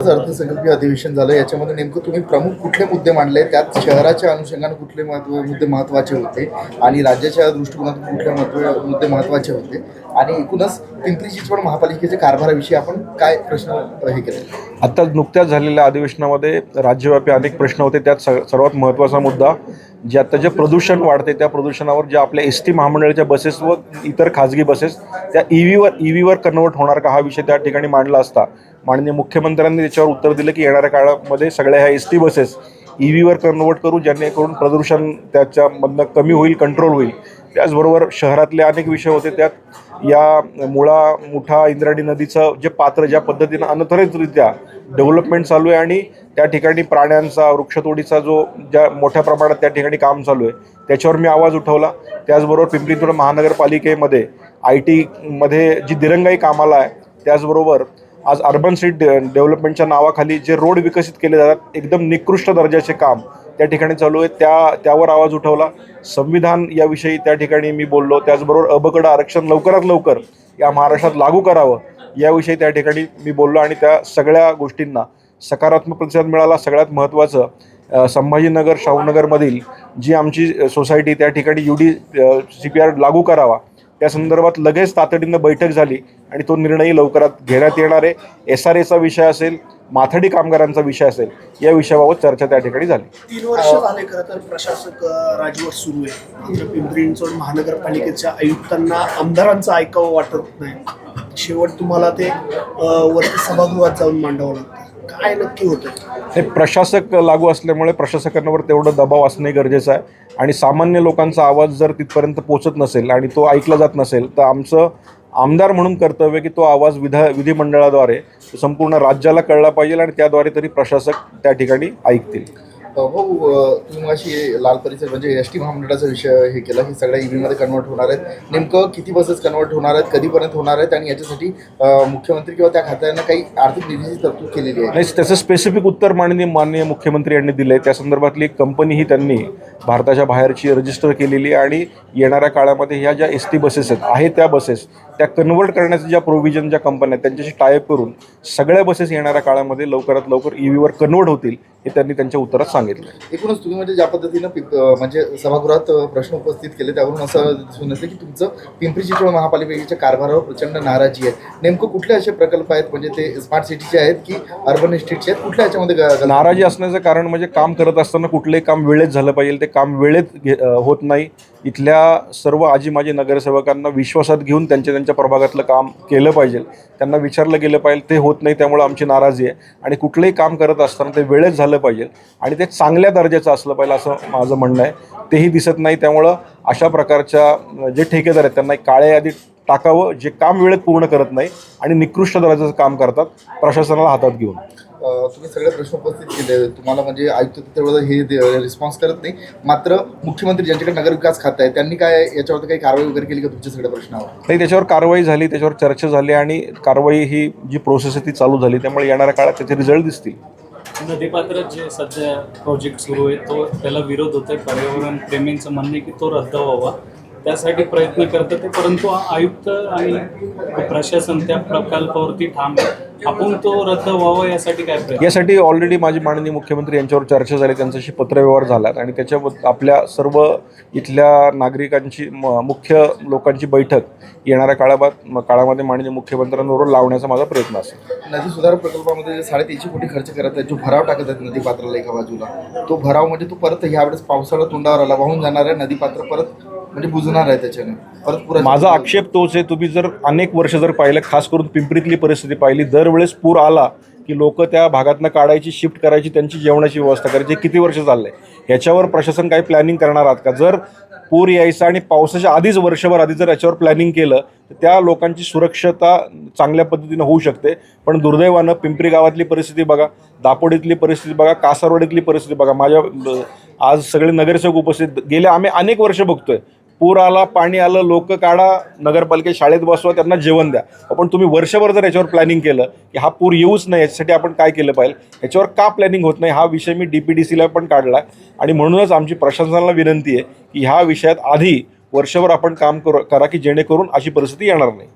अर्थसंकल्पीय अधिवेशन झालं याच्यामध्ये नेमकं तुम्ही प्रमुख कुठले मुद्दे मांडले? त्यात शहराच्या अनुषंगाने कुठले महत्त्व मुद्दे महत्त्वाचे होते? आणि राज्याच्या दृष्टिकोनातून कुठले महत्त्व मुद्दे महत्त्वाचे होते? आणि एकूणच पिंपरी चिंचवड महापालिकेच्या कारभाराविषयी आपण काय प्रश्न हे केले? आत्ता नुकत्याच झालेल्या अधिवेशनामध्ये राज्यव्यापी अनेक प्रश्न होते. त्यात सर्वात महत्त्वाचा मुद्दा जे आता जे प्रदूषण वाढते त्या प्रदूषणावर ज्या आपल्या एस टी महामंडळाच्या बसेस व इतर खाजगी बसेस त्या ई व्हीवर ई व्हीवर कन्वर्ट होणार का हा विषय त्या ठिकाणी मांडला असता. माननीय मुख्यमंत्र्यांनी त्याच्यावर उत्तर दिलं की येणाऱ्या काळामध्ये सगळ्या ह्या एस टी बसेस ई व्हीवर कन्वर्ट करू जेणेकरून प्रदूषण त्याच्यामधनं कमी होईल कंट्रोल होईल. त्याचबरोबर शहरातले अनेक विषय होते त्यात या मुळा मुठा इंद्रायणी नदीचं जे पात्र ज्या पद्धतीनं अनथरितरित्या डेव्हलपमेंट चालू आहे आणि त्या ठिकाणी प्राण्यांचा वृक्षतोडीचा जो ज्या मोठ्या प्रमाणात त्या ठिकाणी काम चालू आहे त्याच्यावर मी आवाज उठवला. त्याचबरोबर पिंपरी महानगरपालिकेमध्ये आय टीमध्ये जी दिरंगाई कामाला आहे त्याचबरोबर आज अर्बन स्ट्रीट डे डेव्हलपमेंटच्या नावाखाली जे रोड विकसित केले जातात एकदम निकृष्ट दर्जाचे काम त्या ठिकाणी चालू आहे. त्या त्यावर आवाज उठवला. संविधान याविषयी त्या ठिकाणी मी बोललो. त्याचबरोबर अबकड आरक्षण लवकरात लवकर या महाराष्ट्रात लागू करावं याविषयी त्या ठिकाणी मी बोललो आणि त्या सगळ्या गोष्टींना सकारात्मक प्रतिसाद मिळाला. सगळ्यात महत्त्वाचं संभाजीनगर शाहूनगरमधील जी आमची सोसायटी त्या ठिकाणी U D C P R लागू करावा त्या संदर्भात लगेच तातडीनं बैठक झाली आणि तो निर्णय लवकरात घेण्यात येणार आहे. एस आर एचा विषय असेल माथाडी कामगारांचा विषय असेल या विषयाबाबत चर्चा त्या ठिकाणी झाली. तीन वर्ष झाले खरं तर प्रशासक राजवट सुरू आहे. पिंपरी चिंचवड महानगरपालिकेच्या आयुक्तांना आमदारांचं ऐकावं वाटत नाही. शेवट तुम्हाला ते वरती सभागृहात जाऊन मांडावं लागतं. काय नक्की होतं? हे प्रशासक लागू असल्यामुळे प्रशासकांवर तेवढं दबाव असणे गरजेचं आहे. आणि सामान्य लोकांचा आवाज जर तिथपर्यंत पोचत नसेल आणि तो ऐकला जात नसेल तर आमचं आमदार म्हणून कर्तव्य की तो आवाज विधा विधिमंडळाद्वारे संपूर्ण राज्याला कळला पाहिजे आणि त्याद्वारे तरी प्रशासक त्या ठिकाणी ऐकतील. भाऊ हो तुम्ही अशी लाल परिसर म्हणजे एस टी महामंडळाचा विषय हे केला की सगळ्या ईव्हीमध्ये कन्वर्ट होणार आहेत. नेमकं किती बसेस कन्वर्ट होणार आहेत कधीपर्यंत होणार आहेत आणि याच्यासाठी मुख्यमंत्री किंवा त्या खात्यानं काही आर्थिक निधीची तरतूद केलेली आहे? नाही त्याचं स्पेसिफिक उत्तर माननीय माननीय मुख्यमंत्री यांनी दिलं आहे त्या संदर्भातली एक कंपनीही त्यांनी भारताच्या बाहेरची रजिस्टर केलेली आहे आणि येणाऱ्या काळामध्ये ह्या ज्या एस टी बसेस आहेत आहे त्या बसेस त्या कन्वर्ट करण्याच्या ज्या प्रोव्हिजन ज्या कंपन्या आहेत त्यांच्याशी टायअप करून सगळ्या बसेस येणाऱ्या काळामध्ये लवकरात लवकर ई व्हीवर कन्वर्ट होतील. हे त्यांनी त्यांच्या उत्तरात सांगितलं एकूणच तुम्ही म्हणजे ज्या पद्धतीनं अ, म्हणजे सभागृहात अ, प्रश्न उपस्थित केले त्यावरून असं दिसून येतं की तुमचं पिंपरी चिंचवड महापालिकेच्या कारभारावर प्रचंड नाराजी आहे. नेमकं कुठले असे प्रकल्प आहेत? म्हणजे ते स्मार्ट सिटीचे आहेत की अर्बन इस्टेटचे आहेत कुठल्या याच्यामध्ये ग- नाराजी असण्याचं कारण म्हणजे काम करत असताना कुठलंही काम वेळेत झालं पाहिजे ते काम वेळेत घे अ, होत नाही. इथल्या सर्व आजी माजी नगरसेवकांना विश्वासात घेऊन त्यांच्या त्यांच्या प्रभागातलं काम केलं पाहिजे. त्यांना विचारलं गेलं पाहिजे ते होत नाही त्यामुळे आमची नाराजी आहे. आणि कुठलंही काम करत असताना ते वेळेत झालं पाहिजे. आणि ते चांगल्या दर्जाचं असलं पाहिजे असं माझं म्हणणं आहे. तेही दिसत नाही. त्यामुळं अशा प्रकारच्या जे ठेकेदार आहेत त्यांना काळ्या यादीत टाकावं जे काम वेळेत पूर्ण करत नाही आणि निकृष्ट दर्जाचं काम करतात प्रशासनाला हातात घेऊन. तुम्ही सगळे प्रश्न उपस्थित केले. तुम्हाला म्हणजे आयुक्त तेवढं हे रिस्पॉन्स करत नाही. मात्र मुख्यमंत्री ज्यांच्याकडे नगरविकास खातं आहे त्यांनी काय याच्यावरती काही कारवाई वगैरे केली का तुमच्या सगळ्या प्रश्नावर? नाही त्याच्यावर कारवाई झाली त्याच्यावर चर्चा झाली आणि कारवाई ही जी प्रोसेस आहे ती चालू झाली. त्यामुळे येणाऱ्या काळात त्याचे रिझल्ट दिसतील. नदीपात्रात जे सध्या प्रोजेक्ट सुरू आहे तो त्याला विरोध होतोय पर्यावरण प्रेमींचं म्हणणं की तो रद्द व्हावा त्यासाठी प्रयत्न करतात ते परंतु आयुक्त आणि प्रशासन त्या प्रकल्पावरती ठाम आहे. आपण तो रद्द व्हावा यासाठी काय प्रयत्न? यासाठी ऑलरेडी माझे माननीय मुख्यमंत्री यांच्यावर चर्चा झाली त्यांच्याशी पत्रव्यवहार झाला आणि त्याच्याबद्दल आपल्या सर्व इथल्या नागरिकांची म- मुख्य लोकांची बैठक येणाऱ्या काळाबाद काळामध्ये माननीय मुख्यमंत्र्यांबरोबर लावण्याचा माझा प्रयत्न असेल. नदी सुधार प्रकल्पामध्ये जे साडेतीनशे कोटी खर्च करत आहेत जो भराव टाकत आहेत नदी पात्राला एका बाजूला. तो भराव म्हणजे तो परत ह्यावेळेस पावसाळा तोंडावर आला वाहून जाणार आहे नदी पात्र परत म्हणजे बुजणार आहे त्याच्याने. परत पुरा माझा आक्षेप तोच आहे तुम्ही जर अनेक वर्ष जर पाहिलं खास करून पिंपरीतली परिस्थिती पाहिली दरवेळेस पूर आला की लोक त्या भागातनं काढायची शिफ्ट करायची त्यांची जेवणाची व्यवस्था करायची किती वर्ष चाललंय? ह्याच्यावर प्रशासन काही प्लॅनिंग करणार आहात का? जर पूर यायचा आणि पावसाच्या आधीच वर्षभर आधी जर याच्यावर प्लॅनिंग केलं तर त्या लोकांची सुरक्षता चांगल्या पद्धतीनं होऊ शकते. पण दुर्दैवानं पिंपरी गावातली परिस्थिती बघा दापोडीतली परिस्थिती बघा कासारवाडीतली परिस्थिती बघा. माझ्या आज सगळे नगरसेवक उपस्थित गेले आम्ही अनेक वर्ष बघतोय. पूर आला पाणी आलं लोक काढा नगरपालिकेत शाळेत बसवा त्यांना जेवण द्या. आपण तुम्ही वर्षभर जर याच्यावर प्लॅनिंग केलं की हा पूर येऊच नाही याच्यासाठी आपण काय केलं पाहिजे याच्यावर का प्लॅनिंग होत नाही हा विषय मी डी पी डी सीला पण काढला. आणि म्हणूनच आमची प्रशासनाला विनंती आहे की ह्या विषयात आधी वर्षभर आपण काम करू करा की जेणेकरून अशी परिस्थिती येणार नाही.